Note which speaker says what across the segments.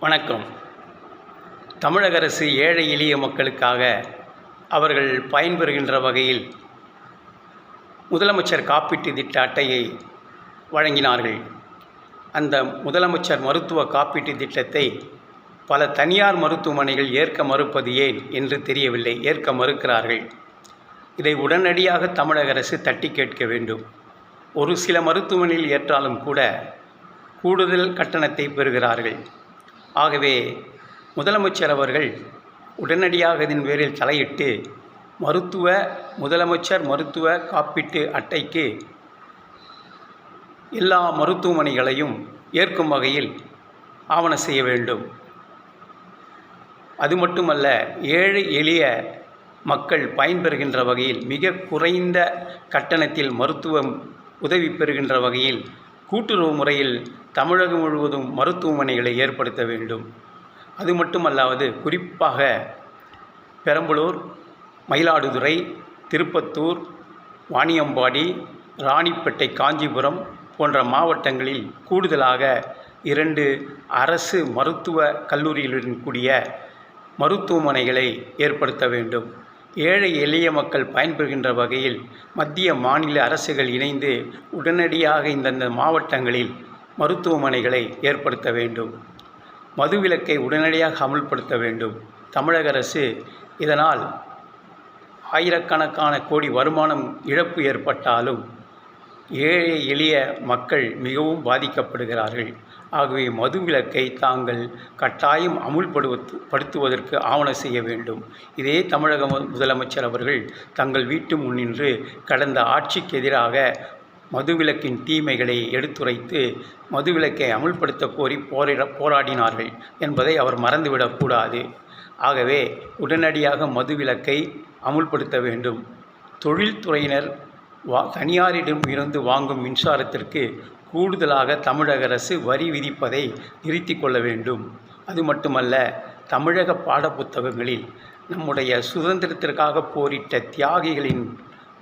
Speaker 1: வணக்கம். தமிழக அரசு ஏழை எளிய மக்களுக்காக அவர்கள் பயன்பெறுகின்ற வகையில் முதலமைச்சர் காப்பீட்டு திட்ட அட்டையை வழங்கினார்கள். அந்த முதலமைச்சர் மருத்துவ காப்பீட்டு திட்டத்தை பல தனியார் மருத்துவமனைகள் ஏற்க மறுப்பது ஏன் என்று தெரியவில்லை ஏற்க மறுக்கிறார்கள். இதை உடனடியாக தமிழக அரசு தட்டி கேட்க வேண்டும். ஒரு சில மருத்துவமனையில் ஏற்றாலும் கூட கூடுதல் கட்டணத்தை பெறுகிறார்கள். ஆகவே முதலமைச்சர் அவர்கள் உடனடியாக இதன் பேரில் தலையிட்டு மருத்துவ முதலமைச்சர் மருத்துவ காப்பீட்டு அட்டைக்கு எல்லா மருத்துவமனைகளையும் ஏற்கும் வகையில் ஆவணம் செய்ய வேண்டும். அது மட்டுமல்ல ஏழை எளிய மக்கள் பயன்பெறுகின்ற வகையில் மிக குறைந்த கட்டணத்தில் மருத்துவம் உதவி பெறுகின்ற வகையில் கூட்டுறவு முறையில் தமிழகம் முழுவதும் மருத்துவமனைகளை ஏற்படுத்த வேண்டும். அது மட்டுமல்லாது குறிப்பாக பெரம்பலூர் மயிலாடுதுறை திருப்பத்தூர் வாணியம்பாடி ராணிப்பேட்டை காஞ்சிபுரம் போன்ற மாவட்டங்களில் கூடுதலாக இரண்டு அரசு மருத்துவ கல்லூரிகளுடன் கூடிய மருத்துவமனைகளை ஏற்படுத்த வேண்டும். ஏழை எளிய மக்கள் பயன்பெறுகின்ற வகையில் மத்திய மாநில அரசுகள் இணைந்து உடனடியாக இந்தந்த மாவட்டங்களில் மருத்துவமனைகளை ஏற்படுத்த வேண்டும். மதுவிலக்கை உடனடியாக அமுல்படுத்த வேண்டும். தமிழக அரசு இதனால் ஆயிரக்கணக்கான கோடி வருமானம் இழப்பு ஏற்பட்டாலும் ஏழை எளிய மக்கள் மிகவும் பாதிக்கப்படுகிறார்கள். ஆகவே மதுவிலக்கை தாங்கள் கட்டாயம் அமுல்படுவது படுத்துவதற்கு ஆவண செய்ய வேண்டும். இதே தமிழக முதலமைச்சர் அவர்கள் தங்கள் வீட்டு முன்னின்று கடந்த ஆட்சிக்கு எதிராக மதுவிலக்கின் தீமைகளை எடுத்துரைத்து மதுவிலக்கை அமுல்படுத்த கோரி போரிட போராடினார்கள் என்பதை அவர் மறந்துவிடக்கூடாது ஆகவே உடனடியாக மதுவிலக்கை அமுல்படுத்த வேண்டும். தொழில்துறையினர் வா தனியாரிடம் இருந்து வாங்கும் மின்சாரத்திற்கு கூடுதலாக தமிழக அரசு வரி விதிப்பதை நிறுத்தி கொள்ள வேண்டும். அது மட்டுமல்ல தமிழக பாடப்புத்தகங்களில் நம்முடைய சுதந்திரத்திற்காக போரிட்ட தியாகிகளின்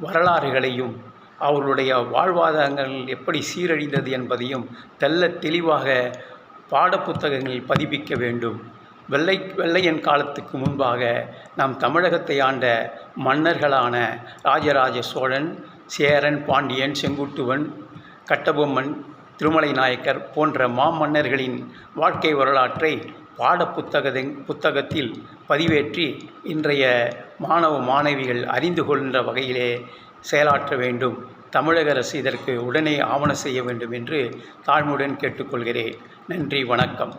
Speaker 1: வரலாறுகளையும் அவர்களுடைய வாழ்வாதாரங்கள் எப்படி சீரழிந்தது என்பதையும் தெள்ள தெளிவாக பாடப்புத்தகங்களில் பதிப்பிக்க வேண்டும். வெள்ளை வெள்ளையன் காலத்துக்கு முன்பாக நாம் தமிழகத்தை ஆண்ட மன்னர்களான ராஜராஜ சோழன் சேரன் பாண்டியன் செங்குட்டுவன் கட்டபொம்மன் திருமலை நாயக்கர் போன்ற மாமன்னர்களின் வாழ்க்கை வரலாற்றை பாட புத்தகத்தில் பதிவேற்றி இன்றைய மாணவ மாணவிகள் அறிந்து கொள்கின்ற வகையிலே செயலாற்ற வேண்டும். தமிழக அரசு இதற்கு உடனே ஆவண செய்ய வேண்டும் என்று தாழ்மையுடன் கேட்டுக்கொள்கிறேன். நன்றி வணக்கம்.